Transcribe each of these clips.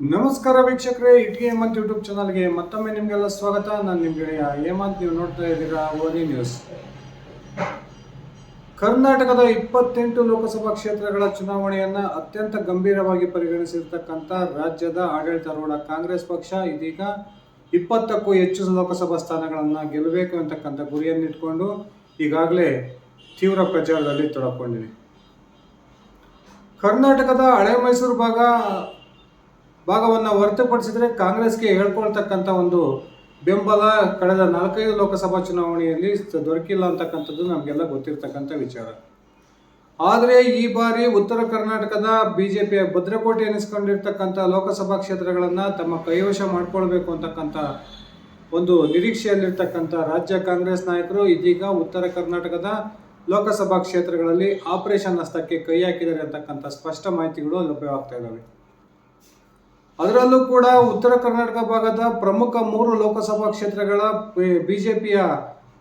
ನಮಸ್ಕಾರ ವೀಕ್ಷಕರೇ ಇಟ್ಗೆ ಹೇಮಂತ್ ಯೂಟ್ಯೂಬ್ ಚಾನಲ್ಗೆ ಮತ್ತೊಮ್ಮೆ ನಿಮಗೆಲ್ಲ ಸ್ವಾಗತ. ನಾನು ನಿಮಗೆ ಹೇಮಂತ್. ನೀವು ನೋಡ್ತಾ ಇದ್ದೀರಾ ಓದಿ ನ್ಯೂಸ್. ಕರ್ನಾಟಕದ ಇಪ್ಪತ್ತೆಂಟು ಲೋಕಸಭಾ ಕ್ಷೇತ್ರಗಳ ಚುನಾವಣೆಯನ್ನು ಅತ್ಯಂತ ಗಂಭೀರವಾಗಿ ಪರಿಗಣಿಸಿರ್ತಕ್ಕಂಥ ರಾಜ್ಯದ ಆಡಳಿತಾರೂಢ ಕಾಂಗ್ರೆಸ್ ಪಕ್ಷ ಇದೀಗ ಇಪ್ಪತ್ತಕ್ಕೂ ಹೆಚ್ಚು ಲೋಕಸಭಾ ಸ್ಥಾನಗಳನ್ನು ಗೆಲ್ಲಬೇಕು ಅಂತಕ್ಕಂಥ ಗುರಿಯನ್ನಿಟ್ಕೊಂಡು ಈಗಾಗಲೇ ತೀವ್ರ ಪ್ರಚಾರದಲ್ಲಿ ತೊಡಕೊಂಡಿದೆ. ಕರ್ನಾಟಕದ ಹಳೆ ಮೈಸೂರು ಭಾಗ ಭಾಗವನ್ನು ಹೊರತುಪಡಿಸಿದರೆ ಕಾಂಗ್ರೆಸ್ಗೆ ಹೇಳ್ಕೊಳ್ತಕ್ಕಂಥ ಒಂದು ಬೆಂಬಲ ಕಳೆದ ನಾಲ್ಕೈದು ಲೋಕಸಭಾ ಚುನಾವಣೆಯಲ್ಲಿ ದೊರಕಿಲ್ಲ ಅಂತಕ್ಕಂಥದ್ದು ನಮಗೆಲ್ಲ ಗೊತ್ತಿರ್ತಕ್ಕಂಥ ವಿಚಾರ. ಆದರೆ ಈ ಬಾರಿ ಉತ್ತರ ಕರ್ನಾಟಕದ ಬಿ ಜೆ ಪಿಯ ಭದ್ರಕೋಟೆ ಎನಿಸ್ಕೊಂಡಿರ್ತಕ್ಕಂಥ ಲೋಕಸಭಾ ಕ್ಷೇತ್ರಗಳನ್ನು ತಮ್ಮ ಕೈವಶ ಮಾಡಿಕೊಳ್ಬೇಕು ಅಂತಕ್ಕಂಥ ಒಂದು ನಿರೀಕ್ಷೆಯಲ್ಲಿರ್ತಕ್ಕಂಥ ರಾಜ್ಯ ಕಾಂಗ್ರೆಸ್ ನಾಯಕರು ಇದೀಗ ಉತ್ತರ ಕರ್ನಾಟಕದ ಲೋಕಸಭಾ ಕ್ಷೇತ್ರಗಳಲ್ಲಿ ಆಪರೇಷನ್ ಹಸ್ತಕ್ಕೆ ಕೈ ಹಾಕಿದ್ದಾರೆ ಅಂತಕ್ಕಂಥ ಸ್ಪಷ್ಟ ಮಾಹಿತಿಗಳು ಲಭ್ಯವಾಗ್ತಾ ಇದ್ದಾವೆ. ಅದರಲ್ಲೂ ಕೂಡ ಉತ್ತರ ಕರ್ನಾಟಕ ಭಾಗದ ಪ್ರಮುಖ ಮೂರು ಲೋಕಸಭಾ ಕ್ಷೇತ್ರಗಳ ಬಿ ಜೆ ಪಿಯ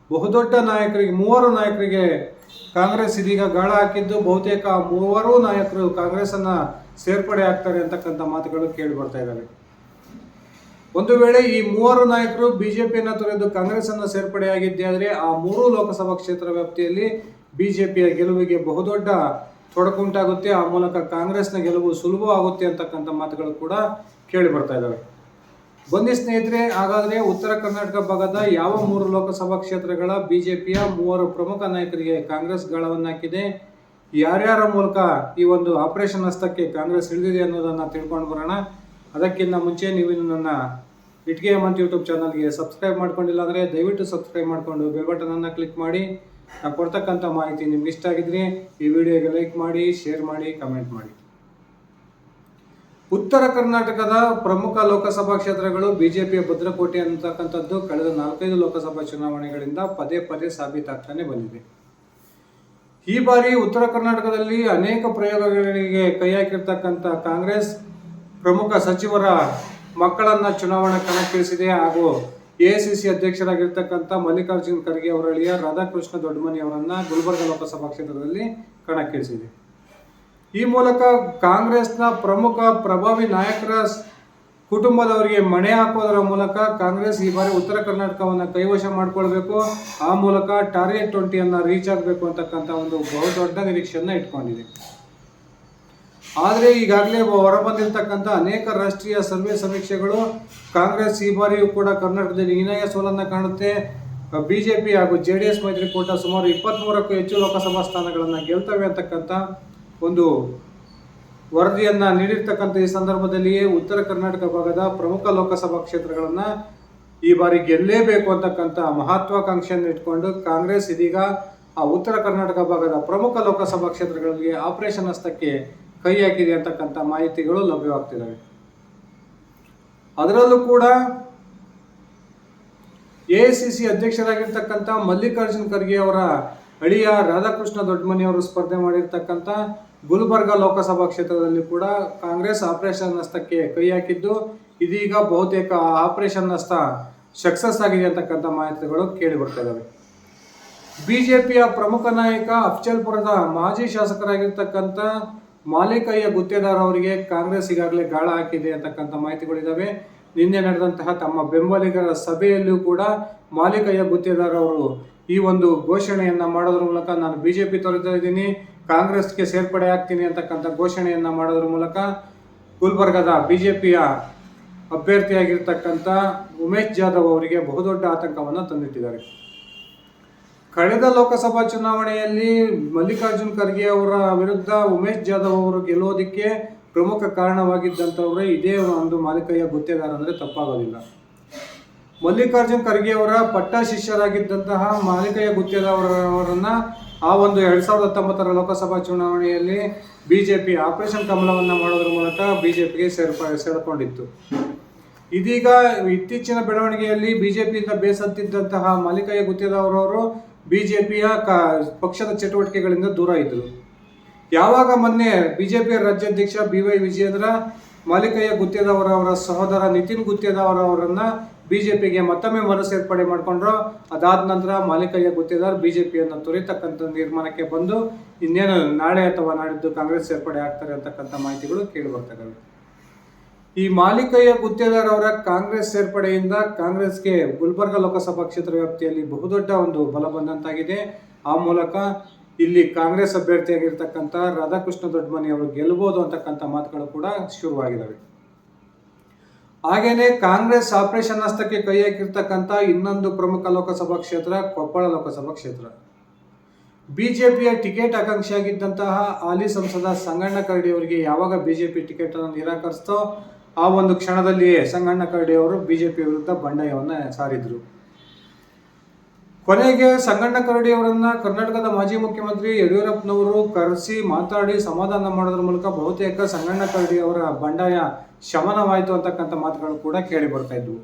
ಬಹುದೊಡ್ಡ ನಾಯಕರಿಗೆ, ಮೂವರು ನಾಯಕರಿಗೆ ಕಾಂಗ್ರೆಸ್ ಇದೀಗ ಗಾಳ ಹಾಕಿದ್ದು, ಬಹುತೇಕ ಮೂವರು ನಾಯಕರು ಕಾಂಗ್ರೆಸ್ ಅನ್ನ ಸೇರ್ಪಡೆ ಆಗ್ತಾರೆ ಅಂತಕ್ಕಂಥ ಮಾತುಗಳು ಕೇಳಿ ಬರ್ತಾ ಇದ್ದಾವೆ. ಒಂದು ವೇಳೆ ಈ ಮೂವರು ನಾಯಕರು ಬಿಜೆಪಿಯನ್ನು ತೊರೆದು ಕಾಂಗ್ರೆಸ್ ಅನ್ನು ಸೇರ್ಪಡೆಯಾಗಿದ್ದೇ ಆದರೆ ಆ ಮೂರು ಲೋಕಸಭಾ ಕ್ಷೇತ್ರ ವ್ಯಾಪ್ತಿಯಲ್ಲಿ ಬಿಜೆಪಿಯ ಗೆಲುವಿಗೆ ಬಹುದೊಡ್ಡ ತೊಡಕುಂಟಾಗುತ್ತೆ. ಆ ಮೂಲಕ ಕಾಂಗ್ರೆಸ್ನ ಗೆಲುವು ಸುಲಭವಾಗುತ್ತೆ ಅಂತಕ್ಕಂಥ ಮಾತುಗಳು ಕೂಡ ಕೇಳಿ ಬರ್ತಾ ಇದ್ದಾವೆ ಬನ್ನಿ ಸ್ನೇಹಿತರೆ, ಹಾಗಾದ್ರೆ ಉತ್ತರ ಕರ್ನಾಟಕ ಭಾಗದ ಯಾವ ಮೂರು ಲೋಕಸಭಾ ಕ್ಷೇತ್ರಗಳ ಬಿಜೆಪಿಯ ಮೂವರು ಪ್ರಮುಖ ನಾಯಕರಿಗೆ ಕಾಂಗ್ರೆಸ್ ಗಾಳವನ್ನು ಹಾಕಿದೆ? ಯಾರ್ಯಾರ ಮೂಲಕ ಈ ಒಂದು ಆಪರೇಷನ್ ಹಸ್ತಕ್ಕೆ ಕಾಂಗ್ರೆಸ್ ಇಳಿದಿದೆ ಅನ್ನೋದನ್ನ ತಿಳ್ಕೊಂಡು ಬರೋಣ. ಅದಕ್ಕಿಂತ ಮುಂಚೆ ನೀವು ನನ್ನ ಇಟ್ಗೆ ಮಂತ್ ಯೂಟ್ಯೂಬ್ ಚಾನಲ್ಗೆ ಸಬ್ಸ್ಕ್ರೈಬ್ ಮಾಡ್ಕೊಂಡಿಲ್ಲ ಅಂದರೆ ದಯವಿಟ್ಟು ಸಬ್ಸ್ಕ್ರೈಬ್ ಮಾಡಿಕೊಂಡು ಬೆಲ್ ಬಟನನ್ನು ಕ್ಲಿಕ್ ಮಾಡಿ. ನಾವು ಕೊಡ್ತಕ್ಕಂಥ ಮಾಹಿತಿ ನಿಮ್ಗೆ ಇಷ್ಟ ಆಗಿದ್ರೆ ಈ ವಿಡಿಯೋಗೆ ಲೈಕ್ ಮಾಡಿ ಶೇರ್ ಮಾಡಿ ಕಮೆಂಟ್ ಮಾಡಿ. ಉತ್ತರ ಕರ್ನಾಟಕದ ಪ್ರಮುಖ ಲೋಕಸಭಾ ಕ್ಷೇತ್ರಗಳು ಬಿಜೆಪಿಯ ಭದ್ರಕೋಟೆ ಅಂತಕ್ಕಂಥದ್ದು ಕಳೆದ ನಾಲ್ಕೈದು ಲೋಕಸಭಾ ಚುನಾವಣೆಗಳಿಂದ ಪದೇ ಪದೇ ಸಾಬೀತಾಗ್ತಾನೆ ಬಂದಿದೆ. ಈ ಬಾರಿ ಉತ್ತರ ಕರ್ನಾಟಕದಲ್ಲಿ ಅನೇಕ ಪ್ರಯೋಗಗಳಿಗೆ ಕೈ ಹಾಕಿರ್ತಕ್ಕಂಥ ಕಾಂಗ್ರೆಸ್ ಪ್ರಮುಖ ಸಚಿವರ ಮಕ್ಕಳನ್ನ ಚುನಾವಣಾ ಕಣಕ್ಕಿಳಿಸಿದೆ ಹಾಗೂ ಎಐಸಿಸಿ ಅಧ್ಯಕ್ಷರಾಗಿರ್ತಕ್ಕಂಥ ಮಲ್ಲಿಕಾರ್ಜುನ್ ಖರ್ಗೆ ಅವರ ಅಳಿಯ ರಾಧಾಕೃಷ್ಣ ದೊಡ್ಡಮನಿ ಅವರನ್ನ ಗುಲ್ಬರ್ಗ ಲೋಕಸಭಾ ಕ್ಷೇತ್ರದಲ್ಲಿ ಕಣಕ್ಕಿಳಿಸಿದೆ. ಈ ಮೂಲಕ ಕಾಂಗ್ರೆಸ್ನ ಪ್ರಮುಖ ಪ್ರಭಾವಿ ನಾಯಕರ ಸ್- ಕುಟುಂಬದವರಿಗೆ ಮಣೆ ಹಾಕೋದರ ಮೂಲಕ ಕಾಂಗ್ರೆಸ್ ಈ ಬಾರಿ ಉತ್ತರ ಕರ್ನಾಟಕವನ್ನು ಕೈವಶ ಮಾಡಿಕೊಳ್ಬೇಕು. ಆ ಮೂಲಕ ಟಾರ್ಗೆಟ್ ಟ್ವೆಂಟಿಯನ್ನು ರೀಚ್ ಆಗಬೇಕು ಅಂತಕ್ಕಂಥ ಒಂದು ಬಹುದೊಡ್ಡ ನಿರೀಕ್ಷೆಯನ್ನು ಇಟ್ಕೊಂಡಿದೆ. ಆದರೆ ಈಗಾಗಲೇ ಹೊರಬಂದಿರತಕ್ಕಂಥ ಅನೇಕ ರಾಷ್ಟ್ರೀಯ ಸರ್ವೆ ಸಮೀಕ್ಷೆಗಳು, ಕಾಂಗ್ರೆಸ್ ಈ ಬಾರಿಯೂ ಕೂಡ ಕರ್ನಾಟಕದಲ್ಲಿ ಹೀನಾಯ ಸೋಲನ್ನು ಕಾಣುತ್ತೆ. ಬಿ ಜೆ ಪಿ ಹಾಗೂ ಜೆ ಡಿ ಎಸ್ ಮೈತ್ರಿಕೂಟ ಸುಮಾರು ಇಪ್ಪತ್ತ್ಮೂರಕ್ಕೂ ಹೆಚ್ಚು ಲೋಕಸಭಾ ಸ್ಥಾನಗಳನ್ನು ಗೆಲ್ತವೆ ಅಂತಕ್ಕಂಥ ಒಂದು ವರದಿಯನ್ನು ನೀಡಿರ್ತಕ್ಕಂಥ ಈ ಸಂದರ್ಭದಲ್ಲಿಯೇ ಉತ್ತರ ಕರ್ನಾಟಕ ಭಾಗದ ಪ್ರಮುಖ ಲೋಕಸಭಾ ಕ್ಷೇತ್ರಗಳನ್ನು ಈ ಬಾರಿ ಗೆಲ್ಲೇಬೇಕು ಅಂತಕ್ಕಂಥ ಮಹತ್ವಾಕಾಂಕ್ಷೆಯನ್ನು ಇಟ್ಕೊಂಡು ಕಾಂಗ್ರೆಸ್ ಇದೀಗ ಆ ಉತ್ತರ ಕರ್ನಾಟಕ ಭಾಗದ ಪ್ರಮುಖ ಲೋಕಸಭಾ ಕ್ಷೇತ್ರಗಳಿಗೆ ಆಪರೇಷನ್ ಹಸ್ತಕ್ಕೆ ಕೈ ಹಾಕಿದೆ ಅಂತಕ್ಕಂಥ ಮಾಹಿತಿಗಳು ಲಭ್ಯವಾಗ್ತಿದ್ದಾವೆ. ಅದರಲ್ಲೂ ಕೂಡ ಎ ಸಿ ಸಿ ಅಧ್ಯಕ್ಷರಾಗಿರ್ತಕ್ಕಂಥ ಮಲ್ಲಿಕಾರ್ಜುನ್ ಖರ್ಗೆ ಅವರ ಅಳಿಯ ರಾಧಾಕೃಷ್ಣ ದೊಡ್ಡಮನಿ ಅವರು ಸ್ಪರ್ಧೆ ಮಾಡಿರ್ತಕ್ಕಂಥ ಗುಲ್ಬರ್ಗ ಲೋಕಸಭಾ ಕ್ಷೇತ್ರದಲ್ಲಿ ಕೂಡ ಕಾಂಗ್ರೆಸ್ ಆಪರೇಷನ್ ನಷ್ಟಕ್ಕೆ ಕೈ ಹಾಕಿದ್ದು, ಇದೀಗ ಬಹುತೇಕ ಆಪರೇಷನ್ ನಷ್ಟ ಸಕ್ಸಸ್ ಆಗಿದೆ ಅಂತಕ್ಕಂಥ ಮಾಹಿತಿಗಳು ಕೇಳಿ ಬರ್ತಾ ಇದ್ದಾವೆ. ಬಿಜೆಪಿಯ ಪ್ರಮುಖ ನಾಯಕ ಅಫ್ಜಲ್ಪುರದ ಮಾಜಿ ಶಾಸಕರಾಗಿರ್ತಕ್ಕಂಥ ಮಾಲಿಕಯ್ಯ ಗುತ್ತೇದಾರ್ ಅವರಿಗೆ ಕಾಂಗ್ರೆಸ್ ಈಗಾಗಲೇ ಗಾಳ ಹಾಕಿದೆ ಅಂತಕ್ಕಂಥ ಮಾಹಿತಿಗಳಿದ್ದಾವೆ ನಿನ್ನೆ ನಡೆದಂತಹ ತಮ್ಮ ಬೆಂಬಲಿಗರ ಸಭೆಯಲ್ಲಿಯೂ ಕೂಡ ಮಾಲಿಕಯ್ಯ ಗುತ್ತೇದಾರ್ ಅವರು ಈ ಒಂದು ಘೋಷಣೆಯನ್ನ ಮಾಡೋದ್ರ ಮೂಲಕ ನಾನು ಬಿಜೆಪಿ ತೊರೆತಾ ಇದ್ದೀನಿ, ಕಾಂಗ್ರೆಸ್ಗೆ ಸೇರ್ಪಡೆ ಆಗ್ತೀನಿ ಅಂತಕ್ಕಂಥ ಘೋಷಣೆಯನ್ನ ಮಾಡೋದ್ರ ಮೂಲಕ ಗುಲ್ಬರ್ಗದ ಬಿಜೆಪಿಯ ಅಭ್ಯರ್ಥಿಯಾಗಿರ್ತಕ್ಕಂಥ ಉಮೇಶ್ ಜಾಧವ್ ಅವರಿಗೆ ಬಹುದೊಡ್ಡ ಆತಂಕವನ್ನು ತಂದಿಟ್ಟಿದ್ದಾರೆ. ಕಳೆದ ಲೋಕಸಭಾ ಚುನಾವಣೆಯಲ್ಲಿ ಮಲ್ಲಿಕಾರ್ಜುನ್ ಖರ್ಗೆ ಅವರ ವಿರುದ್ಧ ಉಮೇಶ್ ಜಾಧವ್ ಅವರು ಗೆಲ್ಲೋದಕ್ಕೆ ಪ್ರಮುಖ ಕಾರಣವಾಗಿದ್ದಂಥವ್ರೆ ಇದೇ ಒಂದು ಮಾಲಿಕಯ್ಯ ಗುತ್ತೇದಾರ ಅಂದರೆ ತಪ್ಪಾಗೋದಿಲ್ಲ. ಮಲ್ಲಿಕಾರ್ಜುನ್ ಖರ್ಗೆ ಅವರ ಪಟ್ಟ ಶಿಷ್ಯರಾಗಿದ್ದಂತಹ ಮಾಲಿಕಯ್ಯ ಗುತ್ತೇದಾರ ಅವರನ್ನ ಆ ಒಂದು ಎರಡ್ ಸಾವಿರದ ಹತ್ತೊಂಬತ್ತರ ಲೋಕಸಭಾ ಚುನಾವಣೆಯಲ್ಲಿ ಬಿಜೆಪಿ ಆಪರೇಷನ್ ಕಮಲವನ್ನು ಮಾಡೋದ್ರ ಮೂಲಕ ಬಿಜೆಪಿಗೆ ಸೇರ್ಪ, ಸೇರ್ಕೊಂಡಿತ್ತು. ಇದೀಗ ಇತ್ತೀಚಿನ ಬೆಳವಣಿಗೆಯಲ್ಲಿ ಬಿಜೆಪಿಯಿಂದ ಬೇಸತ್ತಿದ್ದಂತಹ ಮಾಲಿಕಯ್ಯ ಗುತ್ತೇದಾರ್ ಅವರು ಬಿಜೆಪಿಯ ಕ, ಪಕ್ಷದ ಚಟುವಟಿಕೆಗಳಿಂದ ದೂರ ಇದ್ದರು. ಯಾವಾಗ ಮೊನ್ನೆ ಬಿಜೆಪಿಯ ರಾಜ್ಯಾಧ್ಯಕ್ಷ ಬಿ ವೈ ವಿಜಯೇಂದ್ರ, ಮಾಲಿಕಯ್ಯ ಗುತ್ತೇದವರ ಅವರ ಸಹೋದರ ನಿತಿನ್ ಗುತ್ತೇದವರ ಅವರನ್ನ ಬಿಜೆಪಿಗೆ ಮತ್ತೊಮ್ಮೆ ಮರು ಸೇರ್ಪಡೆ ಮಾಡಿಕೊಂಡ್ರು. ಅದಾದ ನಂತರ ಮಾಲಿಕಯ್ಯ ಗುತ್ತೇದಾರ್ ಬಿಜೆಪಿಯನ್ನು ತೊರೆತಕ್ಕಂಥ ನಿರ್ಮಾಣಕ್ಕೆ ಬಂದು ಇನ್ನೇನು ನಾಳೆ ಅಥವಾ ನಾಡಿದ್ದು ಕಾಂಗ್ರೆಸ್ ಸೇರ್ಪಡೆ ಆಗ್ತಾರೆ ಅಂತಕ್ಕಂಥ ಮಾಹಿತಿಗಳು ಕೇಳಿ ಬರ್ತಕ್ಕಂಥ ಈ ಮಾಲಿಕಯ್ಯ ಗುತ್ತೇದಾರ್ ಅವರ ಕಾಂಗ್ರೆಸ್ ಸೇರ್ಪಡೆಯಿಂದ ಕಾಂಗ್ರೆಸ್ಗೆ ಗುಲ್ಬರ್ಗ ಲೋಕಸಭಾ ಕ್ಷೇತ್ರ ವ್ಯಾಪ್ತಿಯಲ್ಲಿ ಬಹುದೊಡ್ಡ ಒಂದು ಬಲ ಬಂದಂತಾಗಿದೆ ಆ ಮೂಲಕ ಇಲ್ಲಿ ಕಾಂಗ್ರೆಸ್ ಅಭ್ಯರ್ಥಿಯಾಗಿರ್ತಕ್ಕಂಥ ರಾಧಾಕೃಷ್ಣ ದೊಡ್ಡಮನಿ ಅವರು ಗೆಲ್ಲಬಹುದು ಅಂತಕ್ಕಂಥ ಮಾತುಗಳು ಕೂಡ ಶುರುವಾಗಿದ್ದಾವೆ. ಹಾಗೇನೆ ಕಾಂಗ್ರೆಸ್ ಆಪರೇಷನ್ ಹಸ್ತಕ್ಕೆ ಕೈ ಹಾಕಿರ್ತಕ್ಕಂಥ ಇನ್ನೊಂದು ಪ್ರಮುಖ ಲೋಕಸಭಾ ಕ್ಷೇತ್ರ ಕೊಪ್ಪಳ ಲೋಕಸಭಾ ಕ್ಷೇತ್ರ. ಬಿಜೆಪಿಯ ಟಿಕೆಟ್ ಆಕಾಂಕ್ಷಿಯಾಗಿದ್ದಂತಹ ಹಾಲಿ ಸಂಸದ ಸಂಗಣ್ಣ ಕರಡಿ ಅವರಿಗೆ ಯಾವಾಗ ಬಿಜೆಪಿ ಟಿಕೆಟ್ ಅನ್ನು ನಿರಾಕರಿಸ್ತೋ ಆ ಒಂದು ಕ್ಷಣದಲ್ಲಿಯೇ ಸಂಗಣ್ಣ ಕರಡಿ ಅವರು ಬಿಜೆಪಿ ವಿರುದ್ಧ ಬಂಡಾಯವನ್ನ ಸಾರಿದ್ರು. ಕೊನೆಗೆ ಸಂಗಣ್ಣ ಕರಡಿ ಅವರನ್ನ ಕರ್ನಾಟಕದ ಮಾಜಿ ಮುಖ್ಯಮಂತ್ರಿ ಯಡಿಯೂರಪ್ಪನವರು ಕರೆಸಿ ಮಾತಾಡಿ ಸಮಾಧಾನ ಮಾಡೋದ್ರ ಮೂಲಕ ಬಹುತೇಕ ಸಂಗಣ್ಣ ಕರಡಿ ಅವರ ಬಂಡಾಯ ಶಮನವಾಯಿತು ಅಂತಕ್ಕಂಥ ಮಾತುಗಳು ಕೂಡ ಕೇಳಿ ಬರ್ತಾ ಇದ್ವು.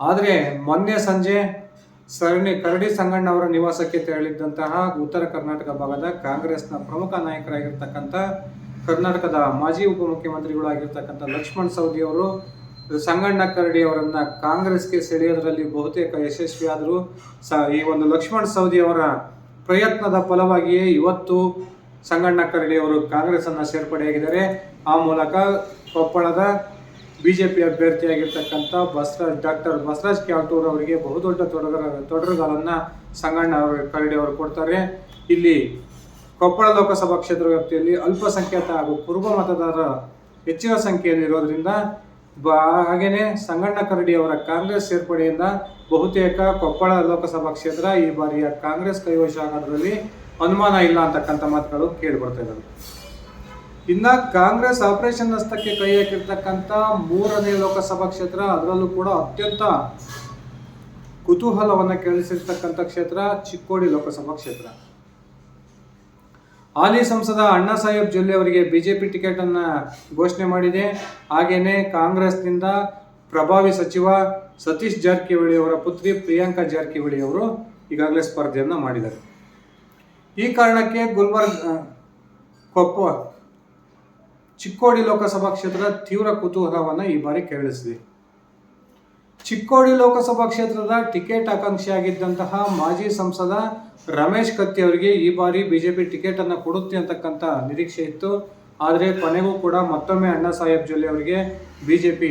ಆದರೆ ಮೊನ್ನೆ ಸಂಜೆ ಸರಣಿ ಕರಡಿ ಸಂಗಣ್ಣ ಅವರ ನಿವಾಸಕ್ಕೆ ತೆರಳಿದ್ದಂತಹ ಉತ್ತರ ಕರ್ನಾಟಕ ಭಾಗದ ಕಾಂಗ್ರೆಸ್ನ ಪ್ರಮುಖ ನಾಯಕರಾಗಿರ್ತಕ್ಕಂಥ ಕರ್ನಾಟಕದ ಮಾಜಿ ಉಪಮುಖ್ಯಮಂತ್ರಿಗಳಾಗಿರ್ತಕ್ಕಂಥ ಲಕ್ಷ್ಮಣ್ ಸವದಿ ಅವರು, ಸಂಗಣ್ಣ ಕರಡಿ ಅವರನ್ನ ಕಾಂಗ್ರೆಸ್ಗೆ ಸೆಳೆಯೋದ್ರಲ್ಲಿ ಬಹುತೇಕ ಯಶಸ್ವಿಯಾದರು ಸ, ಈ ಒಂದು ಲಕ್ಷ್ಮಣ್ ಸವದಿ ಅವರ ಪ್ರಯತ್ನದ ಫಲವಾಗಿಯೇ ಇವತ್ತು ಸಂಗಣ್ಣ ಕರಡಿ ಅವರು ಕಾಂಗ್ರೆಸ್ ಅನ್ನ ಸೇರ್ಪಡೆಯಾಗಿದ್ದಾರೆ ಆ ಮೂಲಕ ಕೊಪ್ಪಳದ ಬಿಜೆಪಿ ಅಭ್ಯರ್ಥಿಯಾಗಿರ್ತಕ್ಕಂಥ ಬಸ್ರಾಜ್ ಡಾಕ್ಟರ್ ಬಸರಾಜ್ ಕ್ಯಾಟೂರ್ ಅವರಿಗೆ ಬಹುದೊಡ್ಡ ತೊಡಗರ, ತೊಡರುಗಳನ್ನು ಸಂಗಣ್ಣ ಕರಡಿ ಅವರು ಕೊಡ್ತಾರೆ. ಇಲ್ಲಿ ಕೊಪ್ಪಳ ಲೋಕಸಭಾ ಕ್ಷೇತ್ರ ವ್ಯಾಪ್ತಿಯಲ್ಲಿ ಅಲ್ಪಸಂಖ್ಯಾತ ಹಾಗೂ ಕುರುಬ ಮತದಾರರ ಹೆಚ್ಚಿನ ಸಂಖ್ಯೆಯಲ್ಲಿ ಇರೋದ್ರಿಂದ ಹಾಗೆಯೇ ಸಂಗಣ್ಣ ಕರಡಿ ಅವರ ಕಾಂಗ್ರೆಸ್ ಸೇರ್ಪಡೆಯಿಂದ ಬಹುತೇಕ ಕೊಪ್ಪಳ ಲೋಕಸಭಾ ಕ್ಷೇತ್ರ ಈ ಬಾರಿಯ ಕಾಂಗ್ರೆಸ್ ಕೈವಶ ಆಗೋದ್ರಲ್ಲಿ ಅನುಮಾನ ಇಲ್ಲ ಅಂತಕ್ಕಂಥ ಮಾತುಗಳು ಕೇಳಿ ಬರ್ತಾ ಇನ್ನ ಕಾಂಗ್ರೆಸ್ ಆಪರೇಷನ್ ಹಸ್ತಕ್ಕೆ ಕೈ ಹಾಕಿರ್ತಕ್ಕಂಥ ಮೂರನೇ ಲೋಕಸಭಾ ಕ್ಷೇತ್ರ, ಅದರಲ್ಲೂ ಕೂಡ ಅತ್ಯಂತ ಕುತೂಹಲವನ್ನು ಕೇಳಿಸಿರ್ತಕ್ಕಂಥ ಕ್ಷೇತ್ರ ಚಿಕ್ಕೋಡಿ ಲೋಕಸಭಾ ಕ್ಷೇತ್ರ. ಹಾಲಿ ಸಂಸದ ಅಣ್ಣಾ ಸಾಹೇಬ್ ಜೊಲ್ಲೆ ಅವರಿಗೆ ಬಿಜೆಪಿ ಟಿಕೆಟ್ ಅನ್ನ ಘೋಷಣೆ ಮಾಡಿದೆ. ಹಾಗೆಯೇ ಕಾಂಗ್ರೆಸ್ನಿಂದ ಪ್ರಭಾವಿ ಸಚಿವ ಸತೀಶ್ ಜಾರಕಿಹೊಳಿ ಅವರ ಪುತ್ರಿ ಪ್ರಿಯಾಂಕಾ ಜಾರಕಿಹೊಳಿ ಅವರು ಈಗಾಗಲೇ ಸ್ಪರ್ಧೆಯನ್ನು ಮಾಡಿದ್ದಾರೆ. ಈ ಕಾರಣಕ್ಕೆ ಗುಲ್ಬರ್ಗ್ ಕೊಪ್ಪ, ಚಿಕ್ಕೋಡಿ ಲೋಕಸಭಾ ಕ್ಷೇತ್ರದ ತೀವ್ರ ಕುತೂಹಲವನ್ನು ಈ ಬಾರಿ ಕೆರಳಿಸಿದೆ. ಚಿಕ್ಕೋಡಿ ಲೋಕಸಭಾ ಕ್ಷೇತ್ರದ ಟಿಕೆಟ್ ಆಕಾಂಕ್ಷಿಯಾಗಿದ್ದಂತಹ ಮಾಜಿ ಸಂಸದ ರಮೇಶ್ ಕತ್ತಿ ಅವರಿಗೆ ಈ ಬಾರಿ ಬಿಜೆಪಿ ಟಿಕೆಟ್ ಅನ್ನು ಕೊಡುತ್ತೆ ಅಂತಕ್ಕಂಥ ನಿರೀಕ್ಷೆ ಇತ್ತು. ಆದರೆ ಕೊನೆಗೂ ಕೂಡ ಮತ್ತೊಮ್ಮೆ ಅಣ್ಣಾ ಸಾಹೇಬ್ ಜೊಲ್ಲೆ ಅವರಿಗೆ ಬಿಜೆಪಿ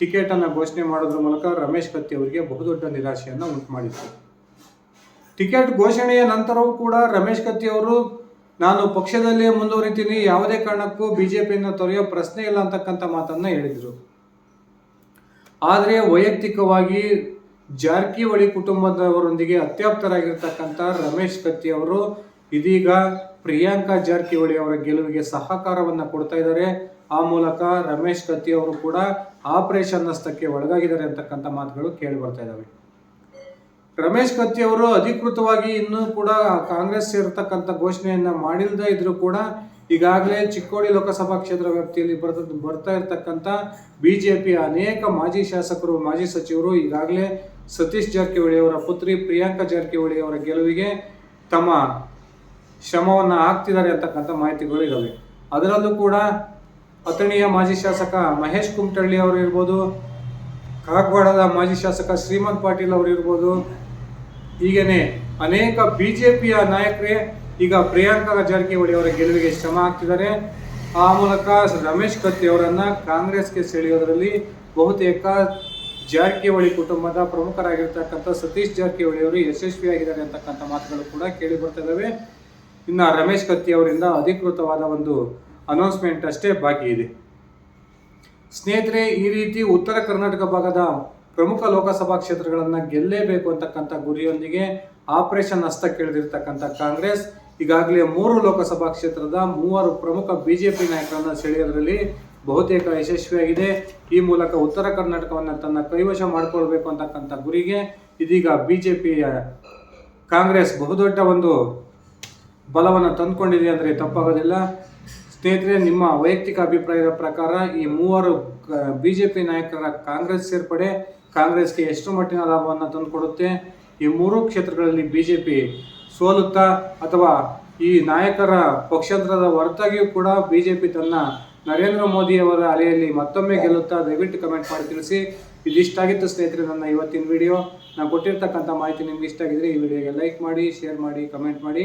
ಟಿಕೆಟ್ ಅನ್ನು ಘೋಷಣೆ ಮಾಡೋದ್ರ ಮೂಲಕ ರಮೇಶ್ ಕತ್ತಿ ಅವರಿಗೆ ಬಹುದೊಡ್ಡ ನಿರಾಶೆಯನ್ನು ಉಂಟು ಮಾಡಿತ್ತು ಟಿಕೆಟ್ ಘೋಷಣೆಯ ನಂತರವೂ ಕೂಡ ರಮೇಶ್ ಕತ್ತಿ ಅವರು, ನಾನು ಪಕ್ಷದಲ್ಲಿ ಮುಂದುವರಿತೀನಿ, ಯಾವುದೇ ಕಾರಣಕ್ಕೂ ಬಿಜೆಪಿಯನ್ನು ತೊರೆಯೋ ಪ್ರಶ್ನೆ ಇಲ್ಲ ಅಂತಕ್ಕಂಥ ಮಾತನ್ನ ಹೇಳಿದರು. ಆದರೆ ವೈಯಕ್ತಿಕವಾಗಿ ಜಾರಕಿಹೊಳಿ ಕುಟುಂಬದವರೊಂದಿಗೆ ಅತ್ಯಾಪ್ತರಾಗಿರ್ತಕ್ಕಂಥ ರಮೇಶ್ ಕತ್ತಿ ಅವರು ಇದೀಗ ಪ್ರಿಯಾಂಕಾ ಜಾರಕಿಹೊಳಿ ಅವರ ಗೆಲುವಿಗೆ ಸಹಕಾರವನ್ನು ಕೊಡ್ತಾ ಇದ್ದಾರೆ. ಆ ಮೂಲಕ ರಮೇಶ್ ಕತ್ತಿ ಅವರು ಕೂಡ ಆಪರೇಷನ್ ನಷ್ಟಕ್ಕೆ ಒಳಗಾಗಿದ್ದಾರೆ ಅಂತಕ್ಕಂಥ ಮಾತುಗಳು ಕೇಳಿ ಬರ್ತಾ ಇದ್ದಾವೆ ರಮೇಶ್ ಕತ್ತಿ ಅವರು ಅಧಿಕೃತವಾಗಿ ಇನ್ನೂ ಕೂಡ ಕಾಂಗ್ರೆಸ್ ಸೇರ್ತಕ್ಕಂಥ ಘೋಷಣೆಯನ್ನು ಮಾಡಿಲ್ಲದೆ ಇದ್ರೂ ಕೂಡ ಈಗಾಗಲೇ ಚಿಕ್ಕೋಡಿ ಲೋಕಸಭಾ ಕ್ಷೇತ್ರ ವ್ಯಾಪ್ತಿಯಲ್ಲಿ ಬರ್ತ, ಬರ್ತಾ ಇರತಕ್ಕಂಥ ಬಿ ಜೆ ಪಿಯ ಅನೇಕ ಮಾಜಿ ಶಾಸಕರು, ಮಾಜಿ ಸಚಿವರು, ಈಗಾಗಲೇ ಸತೀಶ್ ಜಾರಕಿಹೊಳಿ ಅವರ ಪುತ್ರಿ ಪ್ರಿಯಾಂಕಾ ಜಾರಕಿಹೊಳಿ ಅವರ ಗೆಲುವಿಗೆ ತಮ್ಮ ಶ್ರಮವನ್ನು ಹಾಕ್ತಿದ್ದಾರೆ ಅಂತಕ್ಕಂಥ ಮಾಹಿತಿಗಳು ಇದ್ದಾವೆ ಅದರಲ್ಲೂ ಕೂಡ ಅಥಣಿಯ ಮಾಜಿ ಶಾಸಕ ಮಹೇಶ್ ಕುಮಟಳ್ಳಿ ಅವರು ಇರ್ಬೋದು ಕಾಗವಾಡದ ಮಾಜಿ ಶಾಸಕ ಶ್ರೀಮಂತ್ ಪಾಟೀಲ್ ಅವರು ಇರ್ಬೋದು. ಹೀಗೇನೆ ಅನೇಕ ಪಿಯ ನಾಯಕರೇ ಈಗ ಪ್ರಿಯಾಂಕಾ ಜಾರಕಿಹೊಳಿ ಅವರ ಗೆಲುವಿಗೆ ಶ್ರಮ ಹಾಕ್ತಿದ್ದಾರೆ. ಆ ಮೂಲಕ ರಮೇಶ್ ಕತ್ತಿ ಅವರನ್ನು ಕಾಂಗ್ರೆಸ್ಗೆ ಸೆಳೆಯೋದರಲ್ಲಿ ಬಹುತೇಕ ಜಾರಕಿಹೊಳಿ ಕುಟುಂಬದ ಪ್ರಮುಖರಾಗಿರ್ತಕ್ಕಂಥ ಸತೀಶ್ ಜಾರಕಿಹೊಳಿ ಅವರು ಯಶಸ್ವಿಯಾಗಿದ್ದಾರೆ ಅಂತಕ್ಕಂಥ ಮಾತುಗಳು ಕೂಡ ಕೇಳಿ ಬರ್ತಾ ಇನ್ನು ರಮೇಶ್ ಕತ್ತಿ ಅವರಿಂದ ಅಧಿಕೃತವಾದ ಒಂದು ಅನೌನ್ಸ್ಮೆಂಟ್ ಅಷ್ಟೇ ಬಾಕಿ ಇದೆ. ಸ್ನೇಹಿತರೆ, ಈ ರೀತಿ ಉತ್ತರ ಕರ್ನಾಟಕ ಭಾಗದ ಪ್ರಮುಖ ಲೋಕಸಭಾ ಕ್ಷೇತ್ರಗಳನ್ನು ಗೆಲ್ಲೇಬೇಕು ಅಂತಕ್ಕಂಥ ಗುರಿಯೊಂದಿಗೆ ಆಪರೇಷನ್ ಹಸ್ತಕ್ಕಿಳಿದಿರ್ತಕ್ಕಂಥ ಕಾಂಗ್ರೆಸ್, ಈಗಾಗಲೇ ಮೂರು ಲೋಕಸಭಾ ಕ್ಷೇತ್ರದ ಮೂವರು ಪ್ರಮುಖ ಬಿಜೆಪಿ ನಾಯಕರನ್ನ ಸೆಳೆಯೋದರಲ್ಲಿ ಬಹುತೇಕ ಯಶಸ್ವಿಯಾಗಿದೆ. ಈ ಮೂಲಕ ಉತ್ತರ ಕರ್ನಾಟಕವನ್ನು ತನ್ನ ಕೈವಶ ಮಾಡಿಕೊಳ್ಬೇಕು ಅಂತಕ್ಕಂಥ ಗುರಿಗೆ ಇದೀಗ ಬಿಜೆಪಿಯ ಕಾಂಗ್ರೆಸ್ ಬಹುದೊಡ್ಡ ಒಂದು ಬಲವನ್ನು ತಂದುಕೊಂಡಿದೆ ಅಂದರೆ ತಪ್ಪಾಗೋದಿಲ್ಲ. ಸ್ನೇಹಿತರೆ, ನಿಮ್ಮ ವೈಯಕ್ತಿಕ ಅಭಿಪ್ರಾಯದ ಪ್ರಕಾರ ಈ ಮೂವರು ಬಿ ಜೆ ಪಿ ನಾಯಕರ ಕಾಂಗ್ರೆಸ್ ಸೇರ್ಪಡೆ ಕಾಂಗ್ರೆಸ್ಗೆ ಎಷ್ಟು ಮಟ್ಟಿನ ಲಾಭವನ್ನು ತಂದುಕೊಡುತ್ತೆ? ಈ ಮೂರು ಕ್ಷೇತ್ರಗಳಲ್ಲಿ ಬಿ ಜೆ ಪಿ ಸೋಲುತ್ತಾ ಅಥವಾ ಈ ನಾಯಕರ ಪಕ್ಷಾಂತರದ ಹೊರತಾಗಿಯೂ ಕೂಡ ಬಿ ಜೆ ಪಿ ತನ್ನ ನರೇಂದ್ರ ಮೋದಿಯವರ ಅಲೆಯಲ್ಲಿ ಮತ್ತೊಮ್ಮೆ ಗೆಲ್ಲುತ್ತಾ ದಯವಿಟ್ಟು ಕಮೆಂಟ್ ಮಾಡಿ ತಿಳಿಸಿ. ಇದಿಷ್ಟಾಗಿತ್ತು ಸ್ನೇಹಿತರೆ ನನ್ನ ಇವತ್ತಿನ ವಿಡಿಯೋ. ನಾನು ಕೊಟ್ಟಿರ್ತಕ್ಕಂಥ ಮಾಹಿತಿ ನಿಮ್ಗೆ ಇಷ್ಟ ಆಗಿದ್ರೆ ಈ ವಿಡಿಯೋಗೆ ಲೈಕ್ ಮಾಡಿ, ಶೇರ್ ಮಾಡಿ, ಕಮೆಂಟ್ ಮಾಡಿ.